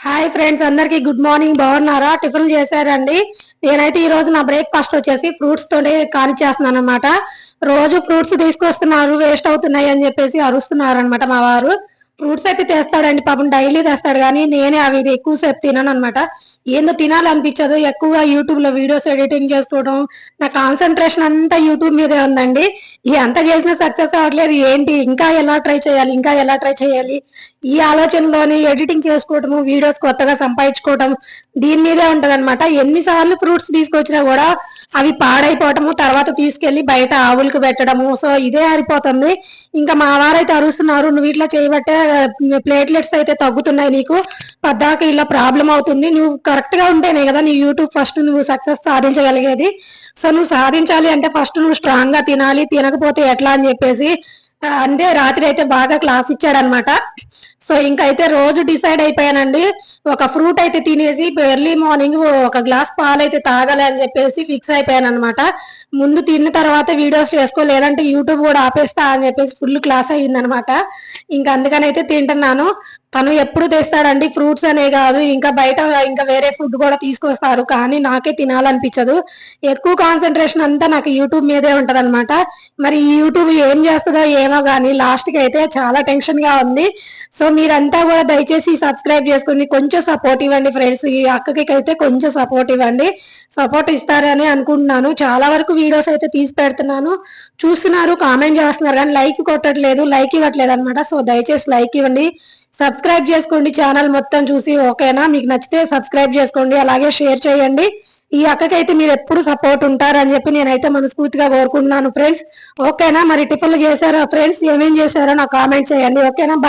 Hi friends అందరికి good morning బాగున్నారా? Tiffin చేశారండి. నేనైతే ఈ రోజు నా బ్రేక్ఫాస్ట్ వచ్చేసి ఫ్రూట్స్ తోనే కానిచ్చేస్తున్నాను అనమాట రోజు ఫ్రూట్స్ తీసుకొస్తున్నారు వేస్ట్ అవుతున్నాయి అని చెప్పేసి అరుస్తున్నారు అనమాట మా వారు. ఫ్రూట్స్ అయితే తెస్తాడండి పాపం డైలీ తెస్తాడు కానీ నేనే అవి ఎక్కువసేపు తినను అనమాట ఏందో తినాలనిపించదు ఎక్కువగా యూట్యూబ్లో వీడియోస్ ఎడిటింగ్ చేసుకోవడం నా కాన్సన్ట్రేషన్ అంతా యూట్యూబ్ మీదే ఉందండి. ఈ అంత చేసిన సక్సెస్ అవ్వట్లేదు ఏంటి? ఇంకా ఎలా ట్రై చేయాలి ఇంకా ఎలా ట్రై చేయాలి? ఈ ఆలోచనలోని ఎడిటింగ్ చేసుకోవటము వీడియోస్ కొత్తగా సంపాదించుకోవటం దీని మీదే ఉంటదనమాట. ఎన్నిసార్లు ఫ్రూట్స్ తీసుకొచ్చినా కూడా అవి పాడైపోవటము తర్వాత తీసుకెళ్ళి బయట ఆవులకు పెట్టడము. సో ఇదే ఆరిపోతుంది ఇంకా మా వారైతే అరుస్తున్నారు నువ్వు ఇట్లా చేయబట్టే ప్లేట్లెట్స్ అయితే తగ్గుతున్నాయి నీకు. పద్దాక ఇలా ప్రాబ్లం అవుతుంది. నువ్వు కరెక్ట్గా ఉంటేనే కదా నీ యూట్యూబ్ ఫస్ట్ నువ్వు సక్సెస్ సాధించగలిగేది. సో నువ్వు సాధించాలి అంటే ఫస్ట్ నువ్వు స్ట్రాంగ్గా తినాలి. తినకపోతే ఎట్లా? అని చెప్పేసి అంటే రాత్రి అయితే బాగా క్లాస్ ఇచ్చాడనమాట. సో ఇంకైతే రోజు డిసైడ్ అయిపోయానండి. ఒక ఫ్రూట్ అయితే తినేసి ఎర్లీ మార్నింగ్ ఒక గ్లాస్ పాలు అయితే తాగాలి అని చెప్పేసి ఫిక్స్ అయిపోయాను అనమాట ముందు తిన్న తర్వాత వీడియోస్ చేసుకో లేదంటే యూట్యూబ్ కూడా ఆపేస్తా అని చెప్పేసి ఫుల్ క్లాస్ అయ్యిందనమాట ఇంకా అందుకని అయితే తింటున్నాను. తను ఎప్పుడు తెస్తాడండి? ఫ్రూట్స్ అనే కాదు. ఇంకా బయట ఇంకా వేరే ఫుడ్ కూడా తీసుకొస్తారు. కానీ నాకే తినాలనిపించదు. ఎక్కువ కాన్సన్ట్రేషన్ అంతా నాకు యూట్యూబ్ మీదే ఉంటది మరి ఈ యూట్యూబ్ ఏం చేస్తుందో ఏమో కానీ లాస్ట్కి అయితే చాలా టెన్షన్గా ఉంది. సో మీరంతా కూడా దయచేసి సబ్స్క్రైబ్ చేసుకుని కొంచెం సపోర్ట్ ఇవ్వండి ఫ్రెండ్స్ ఈ అక్కకి అయితే కొంచెం సపోర్ట్ ఇవ్వండి. సపోర్ట్ ఇస్తారని అనుకుంటున్నాను. చాలా వరకు వీడియోస్ అయితే తీసి పెడుతున్నాను. చూస్తున్నారు కామెంట్ చేస్తున్నారు కానీ లైక్ కొట్టట్లేదు లైక్ ఇవ్వట్లేదు అనమాట సో దయచేసి లైక్ ఇవ్వండి. సబ్స్క్రైబ్ చేసుకోండి ఛానల్ మొత్తం చూసి ఓకేనా మీకు నచ్చితే సబ్స్క్రైబ్ చేసుకోండి అలాగే షేర్ చేయండి. ఈ అక్కకైతే మీరు ఎప్పుడు సపోర్ట్ ఉంటారని చెప్పి నేనైతే మనస్ఫూర్తిగా కోరుకుంటున్నాను ఫ్రెండ్స్ ఓకేనా మరి టిఫిన్లు చేశారా ఫ్రెండ్స్ ఏమేం చేశారో నాకు కామెంట్ చేయండి. ఓకేనా బాయ్